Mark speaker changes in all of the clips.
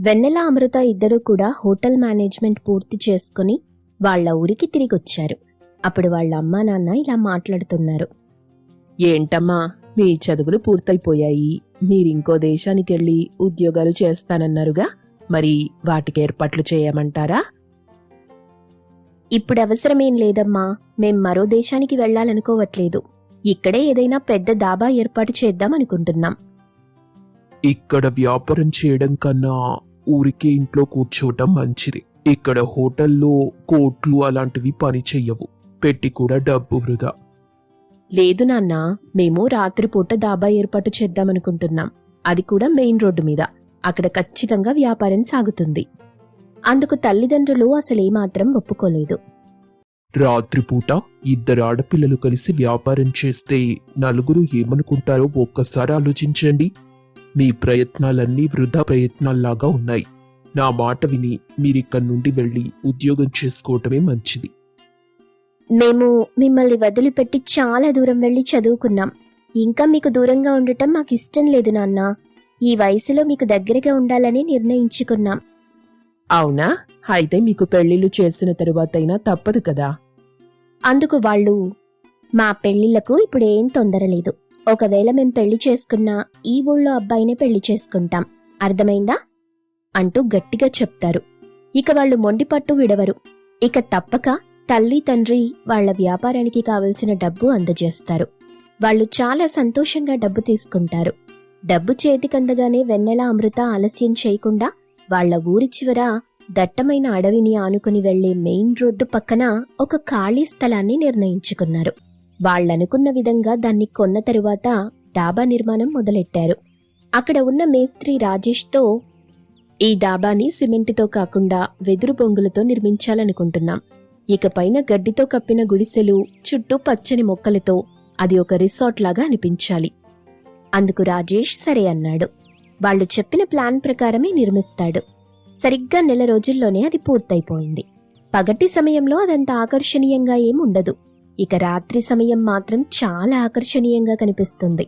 Speaker 1: వెన్నెల అమృత ఇద్దరూ కూడా hotel management పూర్తి చేసుకుని వాళ్ళ ఊరికి తిరిగొచ్చారు. అప్పుడు వాళ్ళ అమ్మా నాన్న ఇలా మాట్లాడుతున్నారు.
Speaker 2: ఏంటమ్మా మీ చదువులు పూర్తయిపోయాయి. మీరింకో దేశానికెళ్ళి ఉద్యోగాలు చేస్తానన్నారుగా? మరి వాటికి ఏర్పాట్లు చేయమంటారా?
Speaker 1: ఇప్పుడు అవసరమేం లేదమ్మా. మేం మరో దేశానికి వెళ్ళాలనుకోవట్లేదు. ఇక్కడే ఏదైనా పెద్ద దాబా ఏర్పాటు చేద్దాం అనుకుంటున్నాం
Speaker 3: ఇక్కడ వ్యాపారం చేయడం కన్నా ఊరికే ఇంట్లో కూర్చోవటం మంచిది. ఇక్కడ హోటల్లో కోట్లు అలాంటివి పని చెయ్యవు. పెట్టి కూడా డబ్బు వృధా.
Speaker 1: లేదు నాన్న మేము రాత్రిపూట దాబా ఏర్పాటు చేద్దామనుకుంటున్నాం. అది కూడా మెయిన్ రోడ్డు మీద. అక్కడ ఖచ్చితంగా వ్యాపారం సాగుతుంది. అందుకు తల్లిదండ్రులు అసలేమాత్రం ఒప్పుకోలేదు.
Speaker 3: రాత్రిపూట ఇద్దరు ఆడపిల్లలు కలిసి వ్యాపారం చేస్తే నలుగురు ఏమనుకుంటారో ఒక్కసారి ఆలోచించండి. మీ ప్రయత్నాలన్నీ వృధా ప్రయత్నాల్లాగా ఉన్నాయి. నా మాట విని మీరిక్కడి నుండి వెళ్ళి ఉద్యోగం చేసుకోవటమే మంచిది.
Speaker 1: మేము మిమ్మల్ని వదిలిపెట్టి చాలా దూరం వెళ్ళి చదువుకున్నాం. ఇంకా మీకు దూరంగా ఉండటం మాకు ఇష్టం లేదు నాన్న. ఈ వయసులో మీకు దగ్గరగా ఉండాలని నిర్ణయించుకున్నాం.
Speaker 2: అవునా? అయితే మీకు పెళ్ళిళ్ళు చేసిన తరువాతైనా తప్పదు కదా?
Speaker 1: అందుకు వాళ్ళు మా పెళ్ళిళ్ళకు ఇప్పుడు ఏం తొందర లేదు ఒకవేళ మేం పెళ్ళి చేసుకున్నా ఈ ఊళ్ళో అబ్బాయినే పెళ్ళి చేసుకుంటాం. అర్థమైందా? అంటూ గట్టిగా చెప్తారు. ఇక వాళ్ళు మొండిపట్టు విడవరు. ఇక తప్పక తల్లి తండ్రి వాళ్ళ వ్యాపారానికి కావలసిన డబ్బు అందజేస్తారు. వాళ్ళు చాలా సంతోషంగా డబ్బు తీసుకుంటారు. డబ్బు చేతికందగానే వెన్నెల అమృత ఆలస్యం చేయకుండా వాళ్ళ ఊరి చివర దట్టమైన అడవిని ఆనుకుని వెళ్ళే మెయిన్ రోడ్డు పక్కన ఒక ఖాళీ స్థలాన్ని నిర్ణయించుకున్నారు. వాళ్ళనుకున్న విధంగా దాన్ని కొన్న తరువాత డాబా నిర్మాణం మొదలెట్టారు. అక్కడ ఉన్న మేస్త్రి రాజేష్తో ఈ డాబాని సిమెంటుతో కాకుండా వెదురు బొంగులతో నిర్మించాలనుకుంటున్నాం. ఇకపైన గడ్డితో కప్పిన గుడిసెలు చుట్టూ పచ్చని మొక్కలతో అది ఒక రిసార్ట్ లాగా అనిపించాలి. అందుకు రాజేష్ సరే అన్నాడు. వాళ్ళు చెప్పిన ప్లాన్ ప్రకారమే నిర్మిస్తాడు. సరిగ్గా నెల రోజుల్లోనే అది పూర్తయిపోయింది. పగటి సమయంలో అదంత ఆకర్షణీయంగా ఏముండదు. ఇక రాత్రి సమయం మాత్రం చాలా ఆకర్షణీయంగా కనిపిస్తుంది.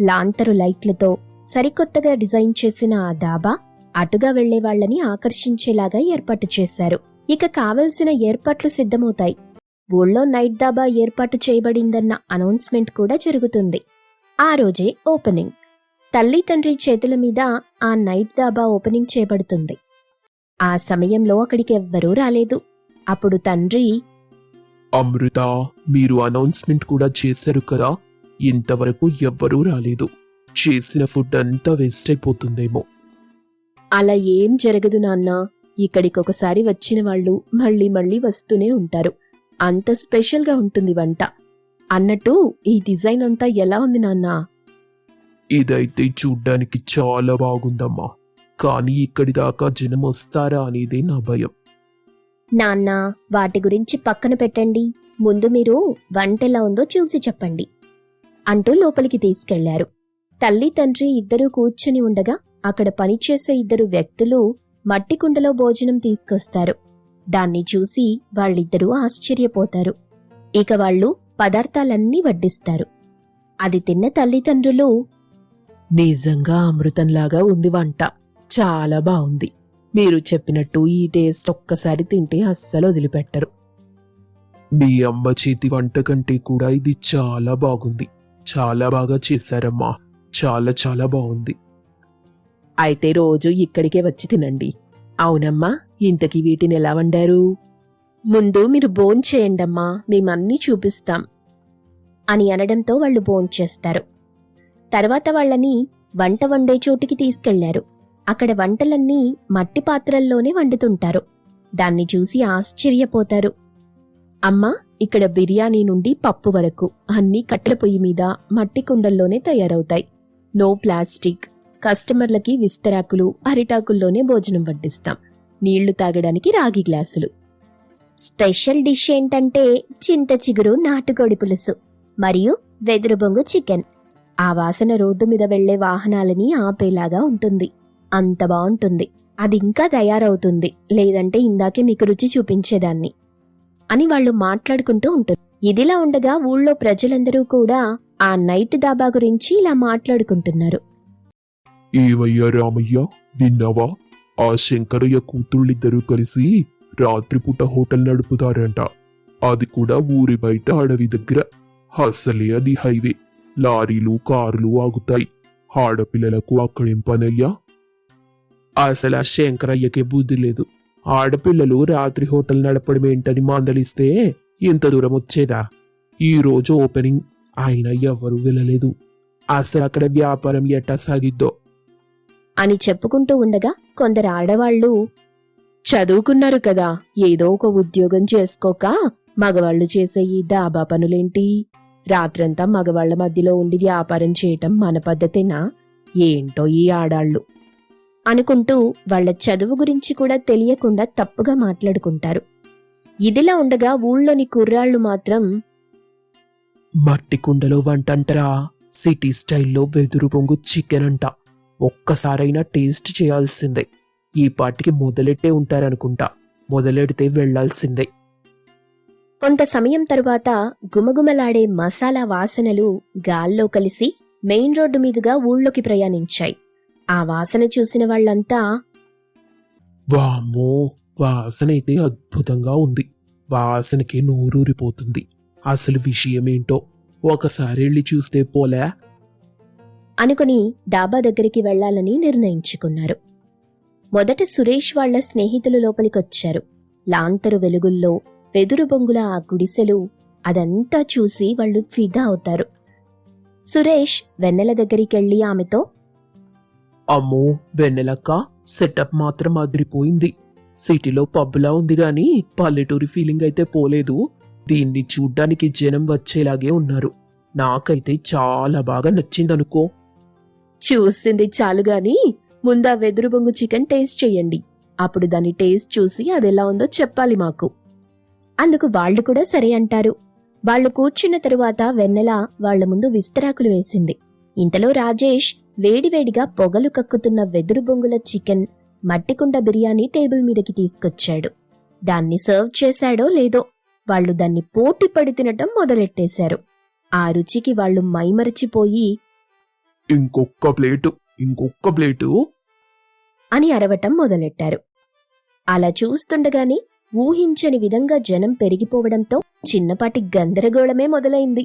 Speaker 1: లాంతరు లైట్లతో సరికొత్తగా డిజైన్ చేసిన ఆ దాబా అటుగా వెళ్ళే వాళ్ళని ఆకర్షించేలాగా ఏర్పాటు చేశారు. ఇక కావలసిన ఏర్పాట్లు సిద్ధమవుతాయి. ఊళ్ళో నైట్ దాబా ఏర్పాటు చేయబడిందన్న అనౌన్స్మెంట్ కూడా జరుగుతుంది. ఆ రోజే ఓపెనింగ్. తల్లి తండ్రి చేతుల మీద ఆ నైట్ దాబా ఓపెనింగ్ చేయబడుతుంది. ఆ సమయంలో అక్కడికి ఎవ్వరూ రాలేదు. అప్పుడు తండ్రి
Speaker 3: అమృత మీరు అనౌన్స్మెంట్ కూడా చేశారు కదా? ఇంతవరకు ఎవ్వరూ రాలేదు. చేసిన ఫుడ్ అంతా వేస్ట్ అయిపోతుందేమో.
Speaker 1: అలా ఏం జరగదు నాన్న. ఇక్కడికొకసారి వచ్చిన వాళ్ళు మళ్ళీ మళ్ళీ వస్తూనే ఉంటారు. అంత స్పెషల్గా ఉంటుంది వంట. అన్నట్టు ఈ డిజైన్ అంతా ఎలా ఉంది నాన్నా?
Speaker 3: ఇదైతే చూడ్డానికి చాలా బాగుందమ్మా. కానీ ఇక్కడి దాకా జనం వస్తారా అనేదే నా భయం.
Speaker 1: నాన్న వాటి గురించి పక్కన పెట్టండి. ముందు మీరు వంట ఎలా ఉందో చూసి చెప్పండి. అంటూ లోపలికి తీసుకెళ్ళారు. తల్లి తండ్రి ఇద్దరూ కూర్చుని ఉండగా అక్కడ పనిచేసే ఇద్దరు వ్యక్తులు మట్టి కుండలో భోజనం తీసుకొస్తారు. దాన్ని చూసి వాళ్ళిద్దరూ ఆశ్చర్యపోతారు. ఇక వాళ్ళు పదార్థాలన్నీ వడ్డిస్తారు. అది తిన్న తల్లిదండ్రులు
Speaker 2: నిజంగా అమృతంలాగా ఉంది వంట. చాలా బాగుంది. మీరు చెప్పినట్టు ఈ టేస్ట్ ఒక్కసారి తింటే అస్సలు వదిలిపెట్టరు.
Speaker 3: మీ అమ్మ చేతి వంట కంటే కూడా ఇది చాలా బాగుంది. చాలా బాగా చేశారమ్మా. చాలా చాలా బాగుంది.
Speaker 2: అయితే రోజు ఇక్కడికే వచ్చి తినండి. అవునమ్మా ఇంతకీ వీటిని ఎలా వండారు?
Speaker 1: ముందు మీరు భోంచేయండమ్మా మేమన్నీ చూపిస్తాం అని అనడంతో వాళ్ళు భోంచేస్తారు తర్వాత వాళ్ళని వంట వండే చోటికి తీసుకెళ్ళారు. అక్కడ వంటలన్నీ మట్టి పాత్రల్లోనే వండుతుంటారు. దాన్ని చూసి ఆశ్చర్యపోతారు. అమ్మా ఇక్కడ బిర్యానీ నుండి పప్పు వరకు అన్నీ కట్టెల పొయ్యి మీద మట్టి కుండల్లోనే తయారవుతాయి. No plastic. కస్టమర్లకి విస్తరాకులు అరిటాకుల్లోనే భోజనం వడ్డిస్తాం. నీళ్ళు తాగడానికి రాగి గ్లాసులు. స్పెషల్ డిష్ ఏంటంటే చింత చిగురు నాటుకోడి పులుసు మరియు వెదురు బొంగు చికెన్. ఆ వాసన రోడ్డు మీద వెళ్ళే వాహనాలని ఆపేలాగా ఉంటుంది. అంత బాగుంటుంది అది ఇంకా తయారవుతుంది. లేదంటే ఇందాకే మీకు రుచి చూపించేదాన్ని. అని వాళ్ళు మాట్లాడుకుంటూ ఉంటారు ఇదిలా ఉండగా ఊళ్ళో ప్రజలందరూ కూడా ఆ నైట్ దాబా గురించి ఇలా మాట్లాడుకుంటున్నారు.
Speaker 3: ఏవయ్యా రామయ్య? విన్నావా? ఆ శంకరయ్య కూతుళ్ళిద్దరూ కలిసి రాత్రిపూట హోటల్ నడుపుతారంట. అది కూడా ఊరి బయట అడవి దగ్గర. అసలే అది హైవే. లారీలు కార్లు ఆగుతాయి. ఆడపిల్లలకు అక్కడేం పనయ్యా?
Speaker 4: అసలు ఆ శంకరయ్యకే బుద్ధి లేదు. ఆడపిల్లలు రాత్రి హోటల్ నడపడం ఏంటని మందలిస్తే ఇంత దూరం వచ్చేదా? ఈ రోజు ఓపెనింగ్ ఆయన ఎవ్వరూ వెళ్ళలేదు అసలు అక్కడ వ్యాపారం ఎట్టా సాగిద్దో?
Speaker 1: అని చెప్పుకుంటూ ఉండగా కొందరు ఆడవాళ్ళు
Speaker 4: చదువుకున్నారు కదా ఏదో ఒక ఉద్యోగం చేసుకోక మగవాళ్ళు చేసే ఈ దాబా పనులేంటి? రాత్రంతా మగవాళ్ళ మధ్యలో ఉండి వ్యాపారం చేయటం మన పద్ధతేనా? ఏంటో ఈ ఆడాళ్ళు.
Speaker 1: అనుకుంటూ వాళ్ళ చదువు గురించి కూడా తెలియకుండా తప్పుగా మాట్లాడుకుంటారు. ఇదిలా ఉండగా ఊళ్ళోని కుర్రాళ్ళు మాత్రం
Speaker 4: మట్టి కుండలో వంట అంటరా సిటీ స్టైల్లో వెదురు పొంగు చికెన్ అంట ఒక్కసారైనా టేస్ట్ చేయాల్సిందే. ఈ పాటికి మొదలెట్టే ఉంటారనుకుంటా. మొదలెడితే వెళ్ళాల్సిందే.
Speaker 1: కొంత సమయం తరువాత గుమగుమలాడే మసాలా వాసనలు గాల్లో కలిసి మెయిన్ రోడ్డు మీదుగా ఊళ్ళోకి ప్రయాణించాయి. ఆ వాసన చూసిన వాళ్ళంతా
Speaker 4: వామ్మో వాసన అయితే అద్భుతంగా ఉంది. వాసనకి నోరూరిపోతుంది. అసలు విషయమేంటో ఒకసారి వెళ్ళి చూస్తే పోలే.
Speaker 1: అనుకుని డాబా దగ్గరికి వెళ్ళాలని నిర్ణయించుకున్నారు. మొదట సురేష్ వాళ్ళ స్నేహితులు లోపలికొచ్చారు. లాంతరు వెలుగుల్లో వెదురు బొంగుల ఆ గుడిసెలు అదంతా చూసి వాళ్ళు ఫిదా అవుతారు. సురేష్ వెన్నెల దగ్గరికెళ్ళి ఆమెతో
Speaker 4: అమ్మో వెన్నెలక్క సెటప్ మాత్రం అదిరిపోయింది. సిటీలో పబ్బులా ఉంది గాని పల్లెటూరి ఫీలింగ్ అయితే పోలేదు. దీన్ని చూడ్డానికి జనం వచ్చేలాగే ఉన్నారు. నాకైతే చాలా బాగా నచ్చిందనుకో.
Speaker 1: చూసింది చాలు గాని ముందా వెదురు బొంగు చికెన్ టేస్ట్ చేయండి. అప్పుడు దాని టేస్ట్ చూసి అదెలా ఉందో చెప్పాలి మాకు. అందుకు వాళ్ళు కూడా సరే అంటారు. వాళ్ళు కూర్చున్న తరువాత వెన్నెల వాళ్ళ ముందు విస్తరాకులు వేసింది. ఇంతలో రాజేష్ వేడివేడిగా పొగలు కక్కుతున్న వెదురు బొంగుల చికెన్ మట్టికుండ బిర్యానీ టేబుల్ మీదకి తీసుకొచ్చాడు. దాన్ని సర్వ్ చేశాడో లేదో వాళ్ళు దాన్ని పోటీ పడి తినటం మొదలెట్టేశారు. ఆ రుచికి వాళ్ళు మైమరచిపోయి
Speaker 3: ఇంకొక్క ప్లేటు ఇంకొక్క ప్లేటు?
Speaker 1: అని అరవటం మొదలెట్టారు. అలా చూస్తుండగానే ఊహించని విధంగా జనం పెరిగిపోవడంతో చిన్నపాటి గందరగోళమే మొదలైంది.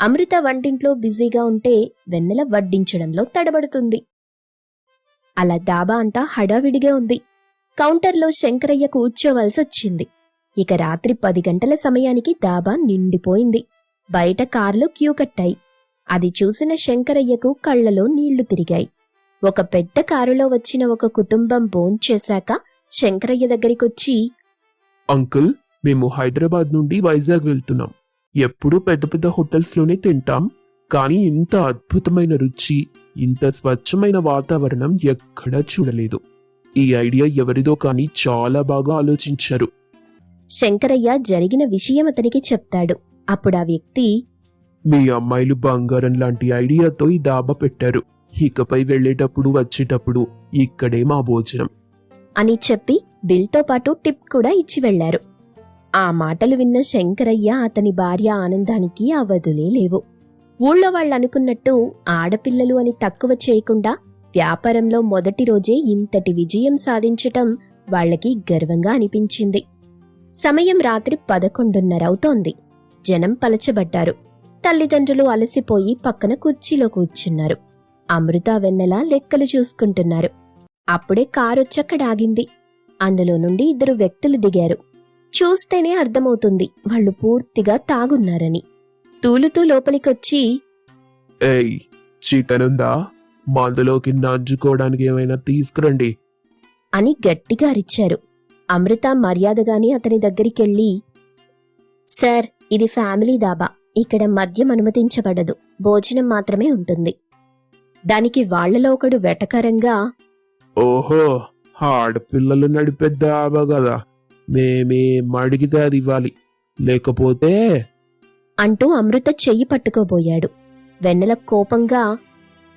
Speaker 1: అమృత వంటింట్లో బిజీగా ఉంటే వెన్నెల వడ్డించడంలో తడబడుతుంది. అలా దాబా అంతా హడావిడిగా ఉంది. కౌంటర్లో శంకరయ్య కూర్చోవలసొచ్చింది. ఇక రాత్రి పది గంటల సమయానికి దాబా నిండిపోయింది. బయట కార్లు క్యూ కట్టాయి. అది చూసిన శంకరయ్యకు కళ్ళలో నీళ్ళు తిరిగాయి. ఒక పెద్ద కారులో వచ్చిన ఒక కుటుంబం భోంచేశాక శంకరయ్య దగ్గరికొచ్చి
Speaker 3: అంకుల్ మేము హైదరాబాద్ నుండి వైజాగ్ వెళ్తున్నాం. ఎప్పుడూ పెద్ద పెద్ద హోటల్స్లోనే తింటాం. కానీ ఇంత అద్భుతమైన రుచి ఇంత స్వచ్ఛమైన వాతావరణం ఎక్కడా చూడలేదు. ఈ ఐడియా ఎవరిదో కానీ చాలా బాగా ఆలోచించారు.
Speaker 1: శంకరయ్య జరిగిన విషయం అతనికి చెప్తాడు. అప్పుడు ఆ వ్యక్తి
Speaker 3: మీ అమ్మాయిలు బంగారం లాంటి ఐడియాతో ఈ దాబా పెట్టారు. ఇకపై వెళ్ళేటప్పుడు వచ్చేటప్పుడు ఇక్కడే మా భోజనం.
Speaker 1: అని చెప్పి బిల్తో పాటు టిప్ కూడా ఇచ్చి వెళ్ళారు ఆ మాటలు విన్న శంకరయ్య అతని భార్య ఆనందానికి అవధులే లేవు. ఊళ్ళో వాళ్ళనుకున్నట్టు ఆడపిల్లలు అని తక్కువ చేయకుండా వ్యాపారంలో మొదటి రోజే ఇంతటి విజయం సాధించటం వాళ్ళకి గర్వంగా అనిపించింది. సమయం రాత్రి పదకొండున్నర అవుతోంది. జనం పలచబడ్డారు. తల్లిదండ్రులు అలసిపోయి పక్కన కుర్చీలో కూర్చున్నారు. అమృత వెన్నెల లెక్కలు చూసుకుంటున్నారు. అప్పుడే కారొచ్చక్కడాగింది. అందులో నుండి ఇద్దరు వ్యక్తులు దిగారు. చూస్తేనే అర్థమవుతుంది వాళ్ళు పూర్తిగా తాగున్నారని. తూలుతూ లోపలికొచ్చి
Speaker 3: ఏయ్ చికెన్ ఉందా మందులోకి నంజుకోవడానికి ఏమైనా తీసుకురండి.
Speaker 1: అని గట్టిగా అరిచారు. అమృత మర్యాదగానే అతని దగ్గరికెళ్ళి సార్ ఇది ఫ్యామిలీ దాబా. ఇక్కడ మద్యం అనుమతించబడదు. భోజనం మాత్రమే ఉంటుంది. దానికి వాళ్ళలో ఒకడు వెటకరంగా
Speaker 3: ఓహో ఆడపిల్లలు నడిపే దాబా కదా మేమేం అడిగితే అది ఇవ్వాలి లేకపోతే
Speaker 1: అంటూ అమృత చెయ్యి పట్టుకోబోయాడు. వెన్నెల కోపంగా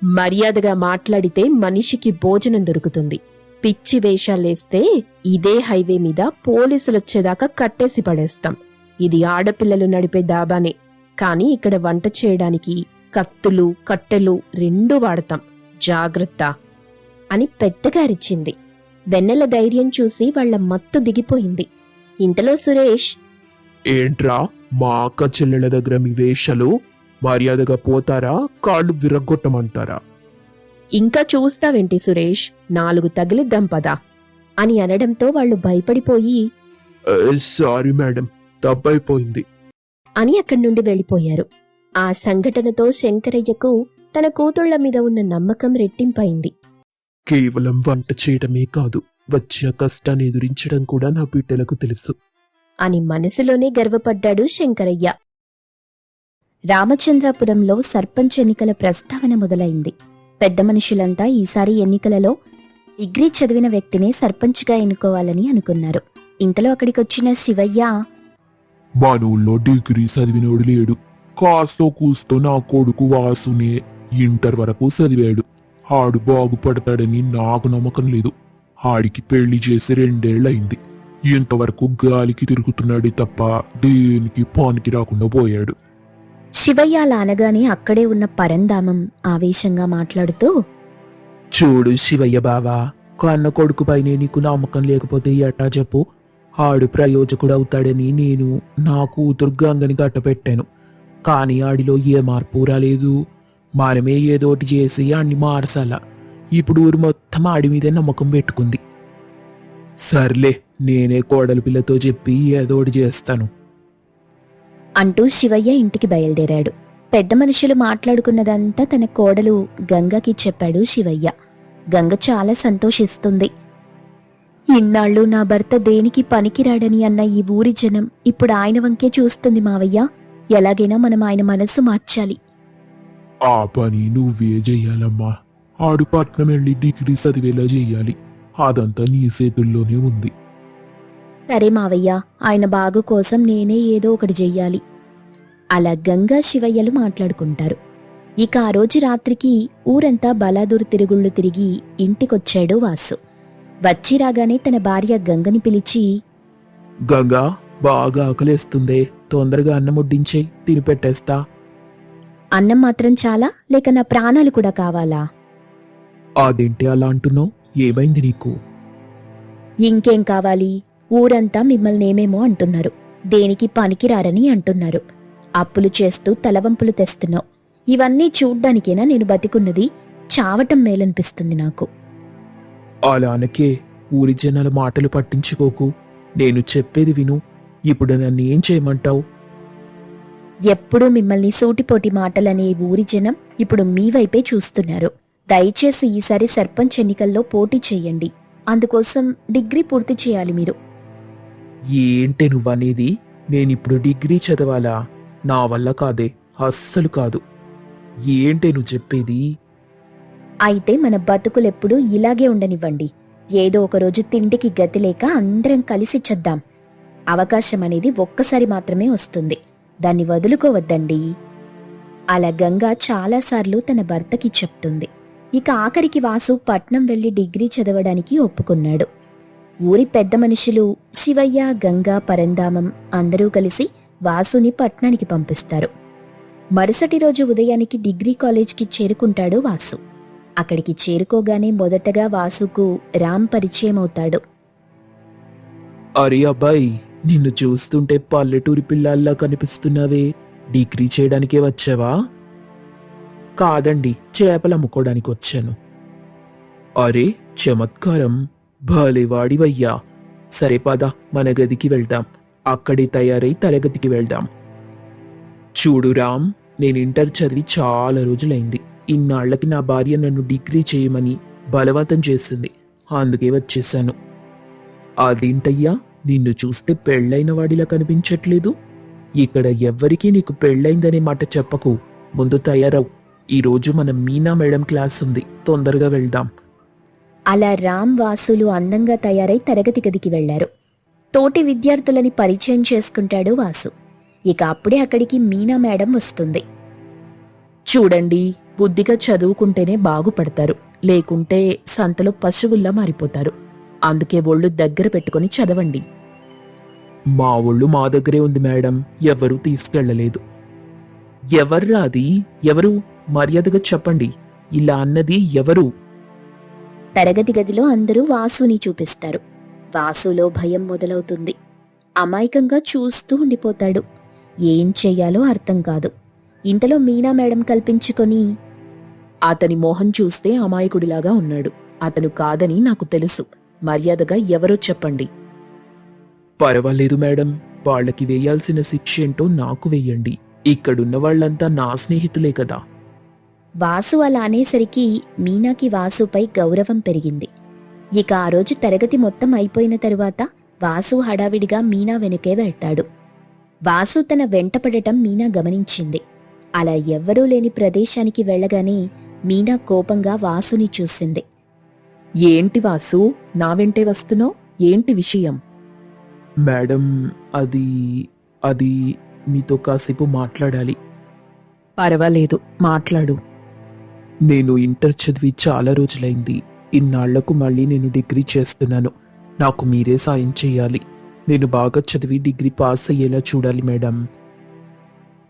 Speaker 4: మర్యాదగా మాట్లాడితే మనిషికి భోజనం దొరుకుతుంది. పిచ్చి వేషాలేస్తే ఇదే హైవే మీద పోలీసులొచ్చేదాకా కట్టేసి పడేస్తాం. ఇది ఆడపిల్లలు నడిపే దాబానే కానీ ఇక్కడ వంట చేయడానికి కత్తులు కట్టెలు రెండూ వాడతాం. జాగ్రత్త
Speaker 1: అని పెద్దగారిచ్చింది.
Speaker 5: వెన్నెల ధైర్యం చూసి వాళ్ళ మత్తు దిగిపోయింది. ఇంతలో సురేష్
Speaker 4: ఏంట్రా? మా అక్క చెల్లెళ్ళ దగ్గర మీ వేషలు? మర్యాదగా పోతారా? కాళ్ళు విరగొట్టమంటారా
Speaker 1: ఇంకా చూస్తావేంటి సురేష్? నాలుగు తగిలిద్దాం పదా
Speaker 5: అని అనడంతో వాళ్ళు భయపడిపోయి
Speaker 4: "ఏ, సారీ మేడం తప్పైపోయింది.
Speaker 5: అని అక్కడి నుండి వెళ్ళిపోయారు. ఆ సంఘటనతో శంకరయ్యకు తన కూతుళ్ళ మీద ఉన్న నమ్మకం రెట్టింపైంది.
Speaker 4: కేవలం వంట చేయడమే కాదు వచ్చిన కష్టాన్ని ఎదురించడం కూడా నా బిడ్డలకు తెలుసు.
Speaker 5: అని మనసులోనే గర్వపడ్డాడు శంకరయ్య. రామచంద్రాపురంలో సర్పంచ్ ఎన్నికల ప్రస్తావన మొదలైంది. పెద్ద మనుషులంతా ఈసారి ఎన్నికలలో డిగ్రీ చదివిన వ్యక్తినే సర్పంచ్గా ఎన్నుకోవాలని అనుకున్నారు. ఇంతలో అక్కడికొచ్చిన శివయ్య
Speaker 4: మన ఊళ్ళో డిగ్రీ చదివినోడు లేడు. కాస్తో కూస్తో నా కొడుకు వాసునే ఇంటర్ వరకు చదివాడు. ఆడు బాగుపడతాడని నాకు నమ్మకం లేదు. ఆడికి పెళ్ళి చేసి రెండేళ్ళయింది ఇంతవరకు గాలికి తిరుగుతున్నాడే తప్ప దేనికి పానికి రాకుండా పోయాడు.
Speaker 5: శివయ్య అలా అనగానే అక్కడే ఉన్న పరంధామం ఆవేశంగా మాట్లాడుతూ
Speaker 4: చూడు శివయ్య బావా కన్న కొడుకుపైనే నీకు నమ్మకం లేకపోతే ఎట్టా చెప్పు. ఆడు ప్రయోజకుడవుతాడని నేను నా కూతురు గంగని గట్టపెట్టాను కానీ ఆడిలో ఏ మార్పు రాలేదు. మనమే ఏదోటి చేసి అన్ని మార్చాల ఇప్పుడు ఊరు మొత్తం ఆడి మీదే నమ్మకం పెట్టుకుంది. సర్లే నేనే కోడలి పిల్లతో చెప్పి ఏదోటి చేస్తాను.
Speaker 5: అంటూ శివయ్య ఇంటికి బయలుదేరాడు. పెద్ద మనుషులు మాట్లాడుకున్నదంతా తన కోడలు గంగకి చెప్పాడు శివయ్య. గంగ చాలా సంతోషిస్తుంది. ఇన్నాళ్ళు నా భర్త దేనికి పనికిరాడని అన్న ఈ ఊరి జనం ఇప్పుడు ఆయన వంకే చూస్తుంది మావయ్య. ఎలాగైనా మనం ఆయన మనస్సు మార్చాలి.
Speaker 4: ఆ పని నువ్వే చెయ్యాలమ్మా ఆడు పట్నం వెళ్ళి డిగ్రీ చదివేలా చెయ్యాలి అదంతా నీ చేతుల్లోనే ఉంది.
Speaker 5: సరే మావయ్య ఆయన బాగు కోసం నేనే ఏదో ఒకటి చెయ్యాలి. అలా గంగా శివయ్యలు మాట్లాడుకుంటారు. ఇక ఆ రోజు రాత్రికి ఊరంతా బలాదూరు తిరుగుళ్ళు తిరిగి ఇంటికొచ్చాడు వాసు. వచ్చి రాగానే తన భార్య గంగని పిలిచి
Speaker 4: గంగా బాగా ఆకలేస్తుందే. తొందరగా అన్నం వడ్డించే తిని పెట్టేస్తా
Speaker 5: అన్నం మాత్రం చాలా లేక నా ప్రాణాలు కూడా కావాలా?
Speaker 4: అదేంటి అలా అంటున్నావు? ఏమైంది నీకు?
Speaker 5: ఇంకేం కావాలి? ఊరంతా మిమ్మల్ని ఏమేమో అంటున్నారు. దేనికి పనికిరారని అంటున్నారు. అప్పులు చేస్తూ తలవంపులు తెస్తున్నావు. ఇవన్నీ చూడ్డానికేనా నేను బతికున్నది? చావటం మేలనిపిస్తుంది నాకు.
Speaker 4: అలానకే ఊరి జనాల మాటలు పట్టించుకోకు. నేను చెప్పేది విను. ఇప్పుడు నన్ను ఏం చేయమంటావు?
Speaker 5: ఎప్పుడూ మిమ్మల్ని సూటిపోటి మాటలనే ఊరి జనం ఇప్పుడు మీ వైపే చూస్తున్నారు. దయచేసి ఈసారి సర్పంచ్ ఎన్నికల్లో పోటీ చేయండి. అందుకోసం డిగ్రీ పూర్తి చేయాలి మీరు.
Speaker 4: ఏంటి నువ్వనేది? నేనిప్పుడు డిగ్రీ చదవాలా? నా వల్ల కాదే అస్సలు కాదు. ఏంటి నువ్వు చెప్పేది?
Speaker 5: అయితే మన బతుకులెప్పుడూ ఇలాగే ఉండనివ్వండి. ఏదో ఒక రోజు తిండికి గతి లేక అందరం కలిసి చద్దాం. అవకాశం అనేది ఒక్కసారి మాత్రమే వస్తుంది. దాన్ని వదులుకోవద్దండి. అలా గంగా చాలాసార్లు తన భర్తకి చెప్తుంది. ఇక ఆఖరికి వాసు పట్నం వెళ్ళి డిగ్రీ చదవడానికి ఒప్పుకున్నాడు. ఊరి పెద్ద మనుషులు శివయ్య గంగా పరంధామం అందరూ కలిసి వాసుని పట్నానికి పంపిస్తారు. మరుసటి రోజు ఉదయానికి డిగ్రీ కాలేజ్కి చేరుకుంటాడు వాసు. అక్కడికి చేరుకోగానే మొదటగా వాసుకు రామ్ పరిచయం అవుతాడు
Speaker 4: అరే అబ్బాయి నిన్ను చూస్తుంటే పల్లెటూరి పిల్లల్లా కనిపిస్తున్నావే. డిగ్రీ చేయడానికే వచ్చావా? కాదండి చేపలు అమ్ముకోవడానికి వచ్చాను. అరే చమత్కారం. భలేవాడివయ్యా. సరే పద మన గదికి వెళ్దాం. అక్కడే తయారై తరగతికి వెళ్దాం. చూడు రామ్ నేను ఇంటర్ చదివి చాలా రోజులైంది. ఇన్నాళ్ళకి నా భార్య నన్ను డిగ్రీ చేయమని బలవంతం చేసింది. అందుకే వచ్చేసాను. అదేంటయ్యా? నిన్ను చూస్తే పెళ్ళైన వాడిలా కనిపించట్లేదు. ఇక్కడ ఎవ్వరికీ నీకు పెళ్ళైందనే మాట చెప్పకు. ముందు తయారవు. ఈరోజు మన మీనా మేడం క్లాస్ ఉంది. తొందరగా వెళ్దాం.
Speaker 5: అలా రామ్ వాసులు అందంగా తయారై తరగతి గదికి వెళ్ళారు. తోటి విద్యార్థులని పరిచయం చేసుకుంటాడు వాసు. ఇక అప్పుడే అక్కడికి మీనా మేడం వస్తుంది.
Speaker 1: చూడండి బుద్ధిగా చదువుకుంటేనే బాగుపడతారు. లేకుంటే సంతలో పశువుల్లా మారిపోతారు. అందుకే ఒళ్ళు దగ్గర పెట్టుకొని చదవండి.
Speaker 4: మా ఊళ్ళు మా దగ్గరే ఉంది మేడం. ఎవరూ తీసుకెళ్ళలేదు. ఎవర్రా అది? ఎవరు? మర్యాదగా చెప్పండి. ఇలా అన్నది ఎవరు?
Speaker 5: తరగతి గదిలో అందరూ వాసుని చూపిస్తారు. వాసులో భయం మొదలవుతుంది. అమాయకంగా చూస్తూ ఉండిపోతాడు. ఏం చెయ్యాలో అర్థం కాదు. ఇంతలో మీనా మేడం కల్పించుకొని
Speaker 6: అతని మోహం చూస్తే అమాయకుడిలాగా ఉన్నాడు. అతను కాదని నాకు తెలుసు. మర్యాదగా ఎవరో చెప్పండి.
Speaker 4: పర్వాలేదు మేడం వాళ్ళకి వేయాల్సిన శిక్ష ఏంటో నాకు వేయండి. ఇక్కడున్న వాళ్ళంతా నా స్నేహితులే కదా.
Speaker 5: వాసు అలా అనేసరికి మీనాకి వాసుపై గౌరవం పెరిగింది. ఇక ఆ రోజు తరగతి మొత్తం అయిపోయిన తరువాత వాసు హడావిడిగా మీనా వెనుకే వెళ్తాడు. వాసు తన వెంటపడటం మీనా గమనించింది. అలా ఎవ్వరూ లేని ప్రదేశానికి వెళ్ళగానే మీనా కోపంగా వాసుని చూసింది.
Speaker 6: ఏంటి వాసు? నా వెంటే వస్తున్నావు? ఏంటి విషయం?
Speaker 4: మేడం అది అది మీతో కాసేపు మాట్లాడాలి.
Speaker 6: పర్వాలేదు మాట్లాడు.
Speaker 4: నేను ఇంటర్ చదివి చాలా రోజులైంది. ఇన్నాళ్ళకు మళ్ళీ నేను డిగ్రీ చేస్తున్నాను. నాకు మీరే సాయం చేయాలి. నేను బాగా చదివి డిగ్రీ పాస్ అయ్యేలా చూడాలి మేడం.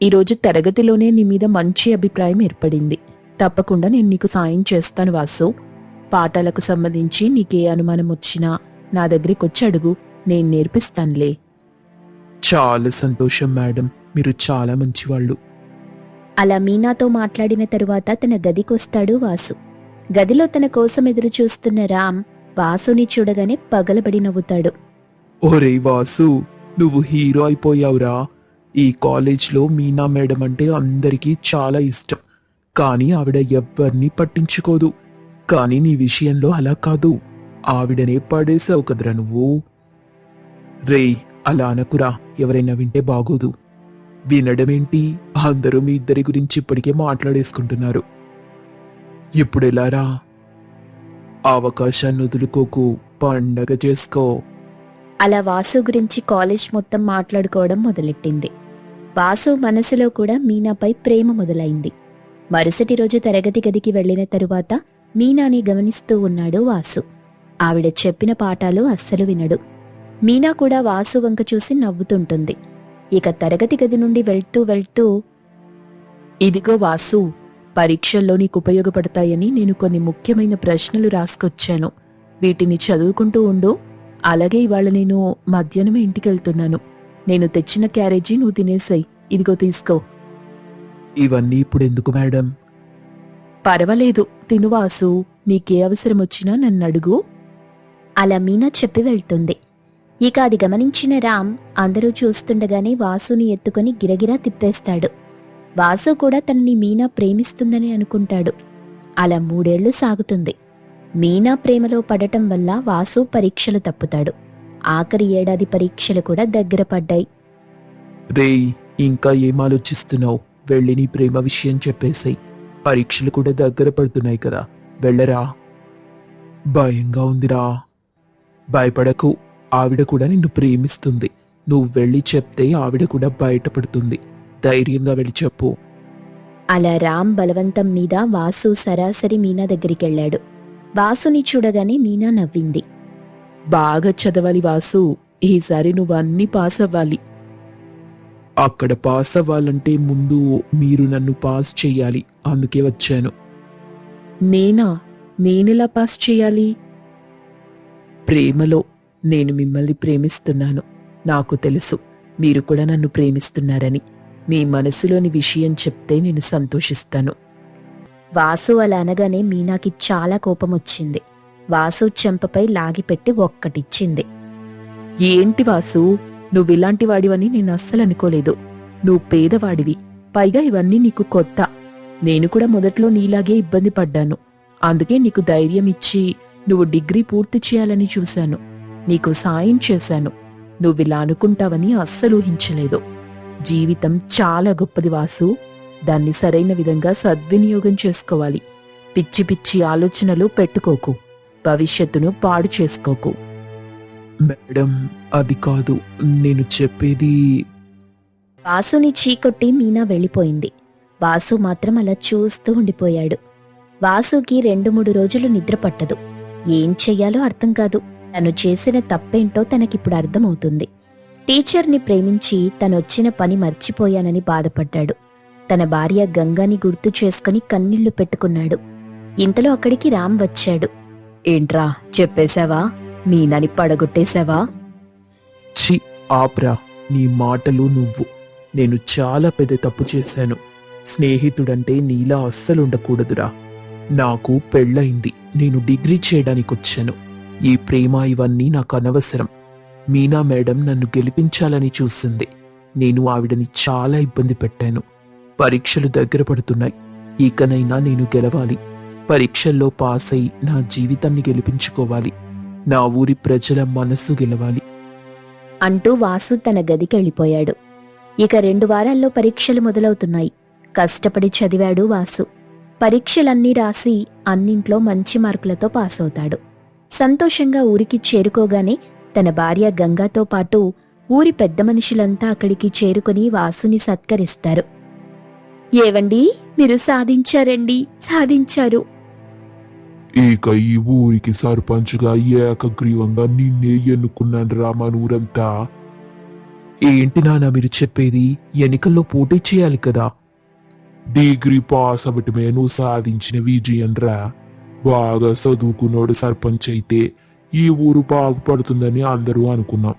Speaker 6: ఈరోజు తరగతిలోనే నీ మీద మంచి అభిప్రాయం ఏర్పడింది. తప్పకుండా నేను నీకు సాయం చేస్తాను వాసు. పాఠాలకు సంబంధించి నీకే అనుమానం వచ్చినా నా దగ్గరికి వచ్చి అడుగు నేను నేర్పిస్తానులే.
Speaker 4: చాలా సంతోషం మేడం. మీరు చాలా మంచివాళ్ళు.
Speaker 5: అలా మీనాతో మాట్లాడిన తరువాత తన గదికొస్తాడు వాసు. గదిలో తన కోసం ఎదురు చూస్తున్న రామ్ వాసుని చూడగానే పగలబడి నవ్వుతాడు.
Speaker 4: ఒరే వాసు నువ్వు హీరో అయిపోయావురా. ఈ కాలేజ్లో మీనా మేడం అంటే అందరికీ చాలా ఇష్టం. కానీ ఆవిడ ఎవ్వరినీ పట్టించుకోదు. కానీ నీ విషయంలో అలా కాదు. ఆవిడనే పాడేశావు కదరా నువ్వు. రేయ్ అలా అనకురా. ఎవరైనా వింటే బాగోదు. వినడమేంటి? అందరూ మీ ఇద్దరి గురించి ఇప్పటికే మాట్లాడేసుకుంటున్నారు. ఇప్పుడు ఎలారా అవకాశాన్ని వదులుకోకు. పండగ చేసుకో.
Speaker 5: అలా వాసు గురించి కాలేజ్ మొత్తం మాట్లాడుకోవడం మొదలెట్టింది. వాసు మనసులో కూడా మీనాపై ప్రేమ మొదలైంది. మరుసటి రోజు తరగతి గదికి వెళ్ళిన తరువాత మీనాని గమనిస్తూ ఉన్నాడు వాసు. ఆవిడ చెప్పిన పాఠాలు అస్సలు వినడు. మీనా కూడా వాసు వంక చూసి నవ్వుతుంటుంది. ఇక తరగతి గది నుండి వెళ్తూ వెళ్తూ
Speaker 6: ఇదిగో వాసు పరీక్షల్లో నీకు ఉపయోగపడతాయని నేను కొన్ని ముఖ్యమైన ప్రశ్నలు రాసుకొచ్చాను. వీటిని చదువుకుంటూ ఉండు. అలాగే ఇవాళ నేను మధ్యాహ్నమే ఇంటికెళ్తున్నాను. నేను తెచ్చిన క్యారేజీ నువ్వు తినేసాయి. ఇదిగో తీసుకో.
Speaker 4: ఇవన్నీ ఇప్పుడు ఎందుకు మేడం?
Speaker 6: పర్వాలేదు తిను వాసు నీకే అవసరం వచ్చినా నన్ను అడుగు
Speaker 5: అలా మీనా చెప్పి వెళ్తుంది. ఇక అది గమనించిన రామ్ అందరూ చూస్తుండగానే వాసుని ఎత్తుకొని గిరగిరా తిప్పేస్తాడు. వాసు కూడా తనని మీనా ప్రేమిస్తుందని అనుకుంటాడు. అలా మూడేళ్ళు సాగుతుంది. మీనా ప్రేమలో పడటం వల్ల వాసు పరీక్షలు తప్పుతాడు. ఆఖరి ఏడాది పరీక్షలు కూడా దగ్గర పడ్డాయి.
Speaker 4: రేయ్ ఇంకా ఏం ఆలోచిస్తున్నావు? వెళ్ళి నీ ప్రేమ విషయం చెప్పేసాయి. పరీక్షలు కూడా దగ్గర పడుతున్నాయి కదా. వెళ్ళరా. భయంగా ఉందిరా. భయపడకు. ఆవిడ కూడా నిన్ను ప్రేమిస్తుంది. నువ్వు వెళ్ళి చెప్తే ఆవిడ కూడా బయటపడుతుంది. ధైర్యంగా వెళ్ళి చెప్పు.
Speaker 5: అలా రామ్ బలవంతం మీద వాసు సరాసరి మీనా దగ్గరికెళ్ళాడు. వాసుని చూడగానే మీనా నవ్వింది.
Speaker 6: బాగా చదవాలి వాసు. ఈసారి నువ్వు అన్ని పాస్ అవ్వాలి.
Speaker 4: అక్కడ పాస్ అవ్వాలంటే ముందు మీరు నన్ను పాస్ చెయ్యాలి అందుకే వచ్చాను.
Speaker 6: నేనా? నేనెలా పాస్ చేయాలి? ప్రేమలో నేను మిమ్మల్ని ప్రేమిస్తున్నాను. నాకు తెలుసు మీరు కూడా నన్ను ప్రేమిస్తున్నారని. మీ మనసులోని విషయం చెప్తే నేను సంతోషిస్తాను.
Speaker 5: వాసు అలా అనగానే మీనాకి చాలా కోపం వచ్చింది. వాసు చెంపపై లాగిపెట్టి ఒక్కటిచ్చింది.
Speaker 6: ఏంటి వాసు? నువ్వు వాడివని నేను అస్సలు అనుకోలేదు. నువ్వు పేదవాడివి. పైగా ఇవన్నీ నీకు కొత్త. నేను కూడా మొదట్లో నీలాగే ఇబ్బంది పడ్డాను. అందుకే నీకు ధైర్యం ఇచ్చి నువ్వు డిగ్రీ పూర్తి చేయాలని చూశాను. నీకు సాయం చేశాను. నువ్విలా అనుకుంటావని అస్సలు ఊహించలేదు. జీవితం చాలా గొప్పది వాసు. దాన్ని సరైన విధంగా సద్వినియోగం చేసుకోవాలి. పిచ్చి పిచ్చి ఆలోచనలు పెట్టుకోకు. భవిష్యత్తును పాడు చేసుకోకు.
Speaker 4: మేడం అది కాదు. నేను చెప్పేది
Speaker 5: వాసుని చీకొట్టి మీనా వెళ్ళిపోయింది. వాసు మాత్రం అలా చూస్తూ ఉండిపోయాడు. వాసుకి రెండు మూడు రోజులు నిద్ర పట్టదు. ఏం చెయ్యాలో అర్థం కాదు. తను చేసిన తప్పేంటో తనకిప్పుడు అర్థమవుతుంది. టీచర్ని ప్రేమించి తనొచ్చిన పని మర్చిపోయానని బాధపడ్డాడు. తన భార్య గంగాని గుర్తు చేసుకుని కన్నీళ్ళు పెట్టుకున్నాడు. ఇంతలో అక్కడికి రామ్ వచ్చాడు.
Speaker 7: ఏంట్రా చెప్పేశావా? మీనని పడగొట్టేశావా?
Speaker 4: చి ఆప్రా నీ మాటలు నువ్వు. నేను చాలా పెద్ద తప్పు చేశాను. స్నేహితుడంటే నీలా అస్సలుండకూడదురా నాకు పెళ్ళయింది. నేను డిగ్రీ చేయడానికి వచ్చాను ఈ ప్రేమ ఇవన్నీ నాకు అనవసరం. మీనా మేడం నన్ను గెలిపించాలని చూసింది. నేను ఆవిడని చాలా ఇబ్బంది పెట్టాను. పరీక్షలు దగ్గర పడుతున్నాయి. ఇకనైనా నేను గెలవాలి. పరీక్షల్లో పాస్ అయి నా జీవితాన్ని గెలిపించుకోవాలి. నా ఊరి ప్రజల మనస్సు గెలవాలి.
Speaker 5: అంటూ వాసు తన గదికెళ్ళిపోయాడు ఇక రెండు వారాల్లో పరీక్షలు మొదలవుతున్నాయి. కష్టపడి చదివాడు వాసు. పరీక్షలన్నీ రాసి అన్నింట్లో మంచి మార్కులతో పాస్ అవుతాడు సంతోషంగా ఊరికి చేరుకోగానే తన భార్య గంగాతో పాటు ఊరి పెద్ద మనుషులంతా అక్కడికి చేరుకుని వాసుని సత్కరిస్తారు. ఏవండి? మీరు సాధించారండి? సాధించారు.
Speaker 4: ఇక ఈ ఊరికి సర్పంచ్గా ఏకగ్రీవంగా నిన్నే ఎన్నుకున్నాను రామానూరంతా ఏంటి నాన్న మీరు చెప్పేది? ఎన్నికల్లో పోటీ చేయాలి కదా. డిగ్రీ పాస్ అవ్వటమే నువ్వు సాధించిన విజయం రా. బాగా చదువుకున్నాడు సర్పంచ్ అయితే ఈ ఊరు బాగుపడుతుందని అందరూ అనుకున్నాం.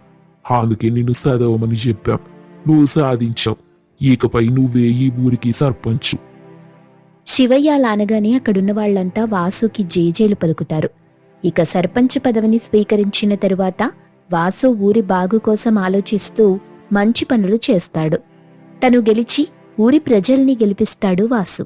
Speaker 4: అందుకే నిన్ను చదవమని చెప్పాం. నువ్వు సాధించావు. ఇకపై నువ్వే ఈ ఊరికి సర్పంచ్.
Speaker 5: శివయ్య లానగానే అక్కడున్న వాళ్ళంతా వాసుకి జేజేలు పలుకుతారు. ఇక సర్పంచ్ పదవిని స్వీకరించిన తరువాత వాసు ఊరి బాగు కోసం ఆలోచిస్తూ మంచి పనులు చేస్తాడు. తను గెలిచి ఊరి ప్రజల్ని గెలిపిస్తాడు వాసు.